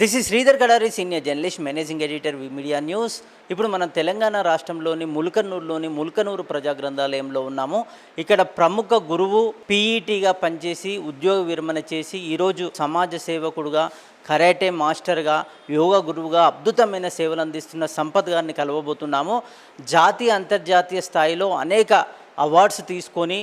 This is Sridhar Gadari senior journalist managing editor V media news ఇప్పుడు మనం తెలంగాణ రాష్ట్రంలోని ముల్కనూరులోని ముల్కనూరు ప్రజా గ్రంథాలయంలో ఉన్నాము. ఇక్కడ ప్రముఖ గురువు పీఈటీగా పనిచేసి ఉద్యోగ విరమణ చేసి ఈరోజు సమాజ సేవకుడుగా కరాటే మాస్టర్గా యోగా గురువుగా అద్భుతమైన సేవలు అందిస్తున్న సంపత్ గారిని కలవబోతున్నాము. జాతీయ అంతర్జాతీయ స్థాయిలో అనేక అవార్డ్స్ తీసుకొని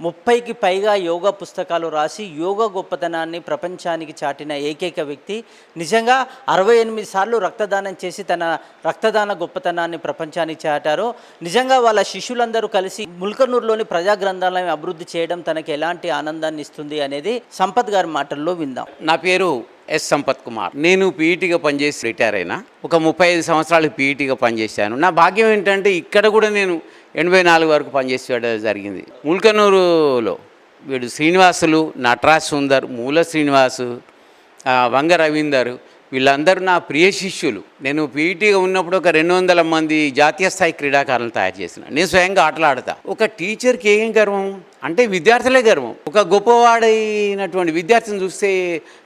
ముప్పైకి పైగా యోగా పుస్తకాలు రాసి యోగా గొప్పతనాన్ని ప్రపంచానికి చాటిన ఏకైక వ్యక్తి. నిజంగా అరవై ఎనిమిది సార్లు రక్తదానం చేసి తన రక్తదాన గొప్పతనాన్ని ప్రపంచానికి చాటారు. నిజంగా వాళ్ళ శిష్యులందరూ కలిసి ముల్కనూరులోని ప్రజా గ్రంథాలయం అభివృద్ధి చేయడం తనకి ఎలాంటి ఆనందాన్ని ఇస్తుంది అనేది సంపత్ గారి మాటల్లో విందాం. నా పేరు ఎస్ సంపత్ కుమార్. నేను పీఈటీగా పనిచేసి రిటైర్ అయినా. ఒక ముప్పై ఐదు సంవత్సరాలు పీఈటీగా పనిచేశాను. నా భాగ్యం ఏంటంటే ఇక్కడ కూడా నేను ఎనభై నాలుగు వరకు పనిచేసేయడం జరిగింది. ముల్కనూరులో వీడు శ్రీనివాసులు నటరాజ్ సుందర్ మూల శ్రీనివాసు వంగ రవీందర్ వీళ్ళందరూ నా ప్రియ శిష్యులు. నేను పీఈటీగా ఉన్నప్పుడు ఒక రెండు వందల మంది జాతీయ స్థాయి క్రీడాకారులను తయారు చేసిన. నేను స్వయంగా ఆటలాడతా. ఒక టీచర్కి ఏం గర్వం? అంటే విద్యార్థులే గర్వం. ఒక గొప్పవాడైనటువంటి విద్యార్థిని చూస్తే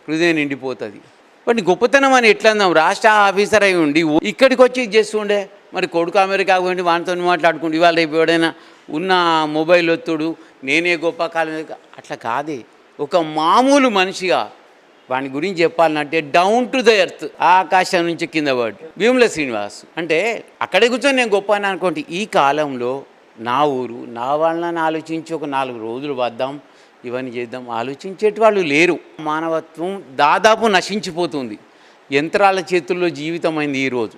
హృదయం నిండిపోతుంది. వాడిని గొప్పతనం అని ఎట్లా అందాం రాష్ట్ర ఆఫీసర్ అయి ఉండి ఇక్కడికి వచ్చి ఇది చేస్తుండే? మరి కొడుకు అమెరికా పోయింది వానితో మాట్లాడుకుంటూ ఇవాళ రేపు ఎవడైనా ఉన్న మొబైల్ ఒత్తుడు నేనే గొప్ప కాలం అట్లా కాదే. ఒక మామూలు మనిషిగా వాని గురించి చెప్పాలంటే డౌన్ టు ద ఎర్త్ ఆకాశం నుంచి కింద పడి. భీముల శ్రీనివాస్ అంటే అక్కడే కూర్చొని నేను గొప్ప అని అనుకోండి. ఈ కాలంలో నా ఊరు నా వాళ్ళని ఆలోచించి ఒక నాలుగు రోజులు వద్దాం ఇవన్నీ చేద్దాం ఆలోచించేటి వాళ్ళు లేరు. మానవత్వం దాదాపు నశించిపోతుంది. యంత్రాల చేతుల్లో జీవితం అయింది ఈరోజు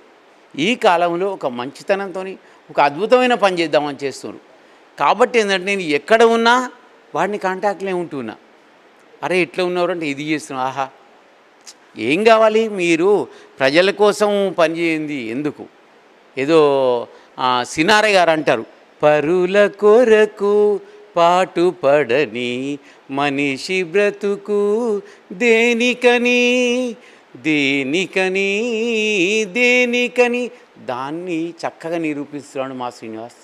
ఈ కాలంలో ఒక మంచితనంతో ఒక అద్భుతమైన పని చేద్దామని చేస్తున్నారు. కాబట్టి ఏంటంటే నేను ఎక్కడ ఉన్నా వాడిని కాంటాక్ట్లే ఉంటున్నా అరే ఎట్లా ఉన్నారు అంటే ఇది చేస్తున్నాం ఆహా. ఏం కావాలి? మీరు ప్రజల కోసం పనిచేయండి ఎందుకు? ఏదో సినారే గారు అంటారు పరుల కొరకు పాటుపడని మనిషి బ్రతుకు దేనికని దేనికని దేనికని. దాన్ని చక్కగా నిరూపిస్తున్నాడు మా శ్రీనివాస్.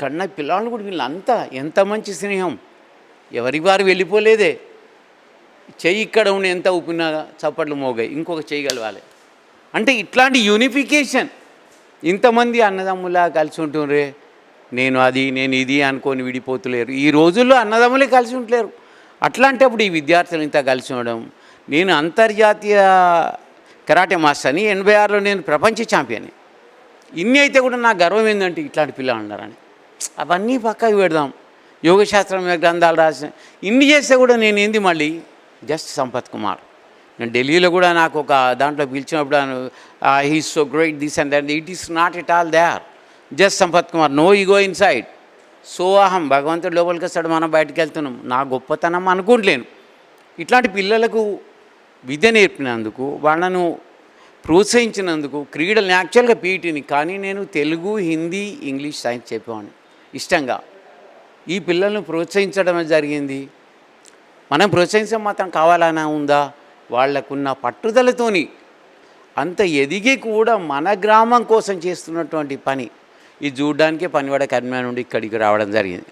కన్నా పిల్లలు కూడా వీళ్ళంతా ఎంత మంచి స్నేహం. ఎవరికి వారు వెళ్ళిపోలేదే. చెయ్యి ఇక్కడ ఉండి ఎంత ఊపినా చప్పట్లు మోగాయి. ఇంకొక చెయ్యి అంటే ఇట్లాంటి యూనిఫికేషన్ ఇంతమంది అన్నదమ్ములా కలిసి ఉంటుండ్రే. నేను అది నేను ఇది అనుకొని విడిపోతులేరు. ఈ రోజుల్లో అన్నదమ్ములే కలిసి ఉంటలేరు. అట్లాంటప్పుడు ఈ విద్యార్థులు ఇంత కలిసి ఉండడం. నేను అంతర్జాతీయ కరాటే మాస్టర్ని ఎనభై ఆరులో నేను ప్రపంచ ఛాంపియన్ ఇన్ని అయితే కూడా నా గర్వం ఏంటంటే ఇట్లాంటి పిల్లలు ఉన్నారని అవన్నీ పక్కకు పెడదాం. యోగశాస్త్రం గ్రంథాలు రాసిన ఇన్ని చేస్తే కూడా నేను ఏంది మళ్ళీ? జస్ట్ సంపత్ కుమార్. నేను ఢిల్లీలో కూడా నాకు ఒక దాంట్లో పిలిచినప్పుడు he so great this and that it is not it all they are just Sampath Kumar no ego inside so అహం భగవంతుడు లోపలికి వస్తాడు మనం బయటకు వెళ్తున్నాం. నా గొప్పతనం అనుకుంటలేను. ఇట్లాంటి పిల్లలకు విద్య నేర్పినందుకు వాళ్ళను ప్రోత్సహించినందుకు క్రీడలు యాక్చువల్గా పీటీని కానీ నేను తెలుగు హిందీ ఇంగ్లీష్ సైన్స్ చెప్పేవాడిని. ఇష్టంగా. ఈ పిల్లల్ని ప్రోత్సహించడం జరిగింది. మనం ప్రోత్సహించడం మాత్రం కావాలనా ఉందా? వాళ్ళకున్న పట్టుదలతోని అంత ఎదిగి కూడా మన గ్రామం కోసం చేస్తున్నటువంటి పని. ఇది చూడడానికే పనివాడ కర్మ నుండి ఇక్కడికి రావడం జరిగింది.